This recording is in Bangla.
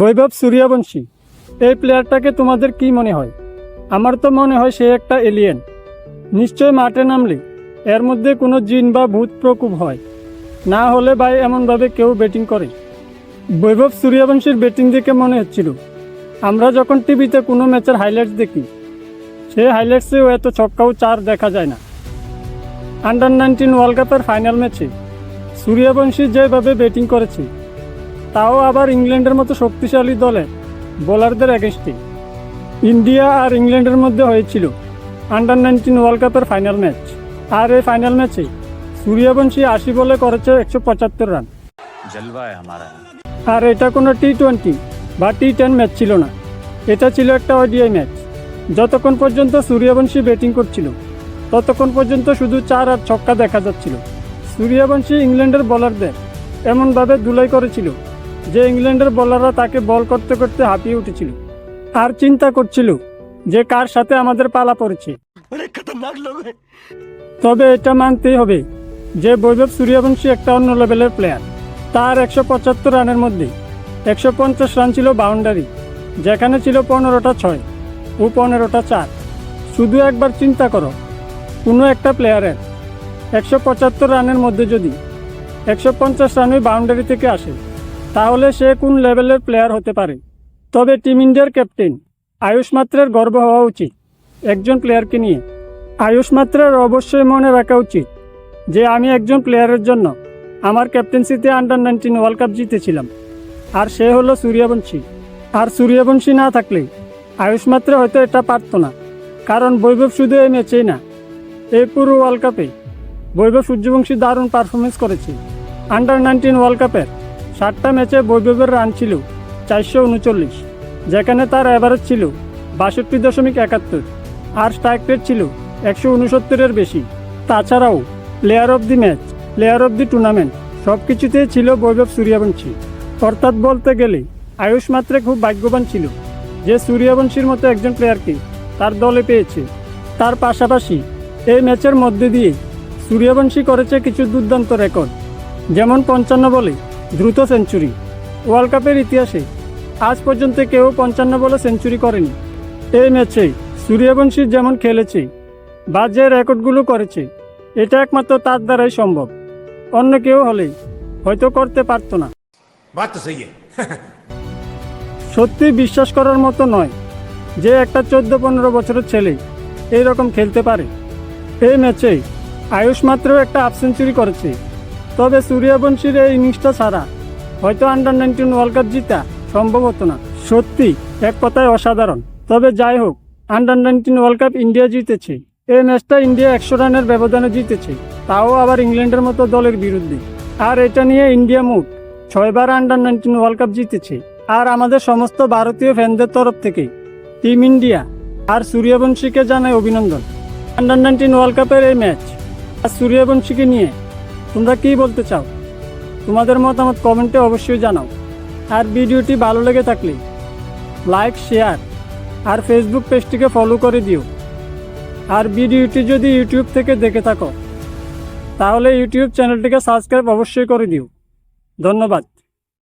বৈভব সূর্যবংশী, এই প্লেয়ারটাকে তোমাদের কি মনে হয়? আমার তো মনে হয় সে একটা এলিয়েন নিশ্চয় মাঠে নামলে এর মধ্যে কোনো জিন বা ভূত প্রকোপ হয়। না হলে ভাই এমনভাবে কেউ ব্যাটিং করে। বৈভব সূর্যবংশীর ব্যাটিং দেখে মনে হচ্ছিল, আমরা যখন টিভিতে কোনো ম্যাচের হাইলাইটস দেখি, সেই হাইলাইটসেও এত ছক্কাও চার দেখা যায় না। আন্ডার নাইনটিন ওয়ার্ল্ড কাপের ফাইনাল ম্যাচে সূর্যবংশী যেভাবে ব্যাটিং করেছে তাও আবার ইংল্যান্ডের মতো শক্তিশালী দলে বোলারদের একেস্টি ইন্ডিয়া আর ইংল্যান্ডের মধ্যে হয়েছিল আন্ডার নাইনটিন ওয়ার্ল্ড কাপের ফাইনাল ম্যাচ আর এই ফাইনাল ম্যাচে সূর্যবংশী আশি বলে করেছে একশো পঁচাত্তর রান আর এটা কোনো টি টোয়েন্টি বা টি টেন ম্যাচ ছিল না। এটা ছিল একটা ওডিআই ম্যাচ যতক্ষণ পর্যন্ত সূর্যবংশী ব্যাটিং করছিল ততক্ষণ পর্যন্ত শুধু চার আর ছক্কা দেখা যাচ্ছিল। সূর্যবংশী ইংল্যান্ডের বোলারদের এমনভাবে ধুলাই করেছিল যে ইংল্যান্ডের বোলাররা তাকে বল করতে করতে হাঁপিয়ে উঠেছিল। আর চিন্তা করছিল যে কার সাথে আমাদের পালা পড়েছে। তবে এটা মানতেই হবে যে বৈভব সূর্যবংশী একটা অন্য লেভেলের প্লেয়ার তার একশো পঁচাত্তর রানের মধ্যে একশো পঞ্চাশ রান ছিল বাউন্ডারি যেখানে ছিল পনেরোটা ছয় ও পনেরোটা চার। শুধু একবার চিন্তা করো কোনো একটা প্লেয়ারের একশো পঁচাত্তর রানের মধ্যে যদি একশো পঞ্চাশ রানই বাউন্ডারি থেকে আসে তাহলে সে কোন লেভেলের প্লেয়ার হতে পারে? তবে টিম ইন্ডিয়ার ক্যাপ্টেন আয়ুষ মাত্রের গর্ব হওয়া উচিত একজন প্লেয়ারকে নিয়ে। আয়ুষ মাত্রের অবশ্যই মনে রাখা উচিত যে আমি একজন প্লেয়ারের জন্য আমার ক্যাপ্টেন্সিতে আন্ডার নাইনটিন ওয়ার্ল্ড কাপ জিতেছিলাম। আর সে হলো সূর্যবংশী। আর সূর্যবংশী না থাকলে আয়ুষ মাত্র হয়তো এটা পারতো না। কারণ বৈভব শুধু এই ম্যাচেই না, এই পুরো ওয়ার্ল্ড কাপে বৈভব সূর্যবংশী দারুণ পারফরমেন্স করেছে। আন্ডার নাইনটিন ওয়ার্ল্ড কাপের ষাটটা ম্যাচে বৈভবের রান ছিল চারশো উনচল্লিশ, যেখানে তার অ্যাভারেজ ছিল বাষট্টি দশমিক একাত্তর, আর স্ট্রাইক রেট ছিল একশো উনসত্তরের বেশি। তাছাড়াও player of the match player of the tournament সব কিছুতেই ছিল বৈভব সূর্যবংশী। অর্থাৎ বলতে গেলে আয়ুষ মাত্রে খুব ভাগ্যবান ছিল যে সূর্যবংশীর মতো একজন প্লেয়ারকে তার দলে পেয়েছে। তার পাশাপাশি এই ম্যাচের মধ্যে দিয়ে সূর্যবংশী করেছে কিছু দুর্দান্ত রেকর্ড যেমন পঞ্চান্ন বলে দ্রুত সেঞ্চুরি। ওয়ার্ল্ড কাপের ইতিহাসে আজ পর্যন্ত কেউ পঞ্চান্ন বলে সেঞ্চুরি করেনি। এই ম্যাচে সূর্যবংশী যেমন খেলেছে বা যে রেকর্ডগুলো করেছে এটা একমাত্র তার দ্বারাই সম্ভব। অন্য কেউ হলে হয়তো করতে পারত না। সত্যি বিশ্বাস করার মতো নয় যে একটা চোদ্দ পনেরো বছরের ছেলে এই রকম খেলতে পারে। এই ম্যাচে আয়ুষ মাত্র একটা হাফ সেঞ্চুরি করেছে। তবে সূর্যবংশীর এই ইনিংসটা ছাড়া হয়তো আন্ডার নাইনটিন ওয়ার্ল্ড কাপ জিতা সম্ভব হতো না। সত্যি, এক কথায় অসাধারণ। তবে যাই হোক under nineteen world cup India জিতেছে। এই ম্যাচটা ইন্ডিয়া একশো রানের ব্যবধানে জিতেছে। তাও আবার ইংল্যান্ডের মতো দলের বিরুদ্ধে। আর এটা নিয়ে ইন্ডিয়া মুখ ছয়বার আন্ডার নাইনটিন ওয়ার্ল্ড কাপ জিতেছে। আর আমাদের সমস্ত ভারতীয় ফ্যানদের তরফ থেকে টিম ইন্ডিয়া আর সূর্যবংশীকে জানায় অভিনন্দন। আন্ডার নাইনটিন ওয়ার্ল্ড কাপের এই ম্যাচ আর সূর্যবংশীকে নিয়ে তোমরা কী বলতে চাও? তোমাদের মতামত কমেন্টে অবশ্যই জানাও। আর ভিডিওটি ভালো লেগে থাকলে লাইক, শেয়ার আর ফেসবুক পেজটিকে ফলো করে দিও। আর ভিডিওটি যদি ইউটিউব থেকে দেখে থাকো, তাহলে ইউটিউব চ্যানেলটিকে সাবস্ক্রাইব অবশ্যই করে দিও। ধন্যবাদ।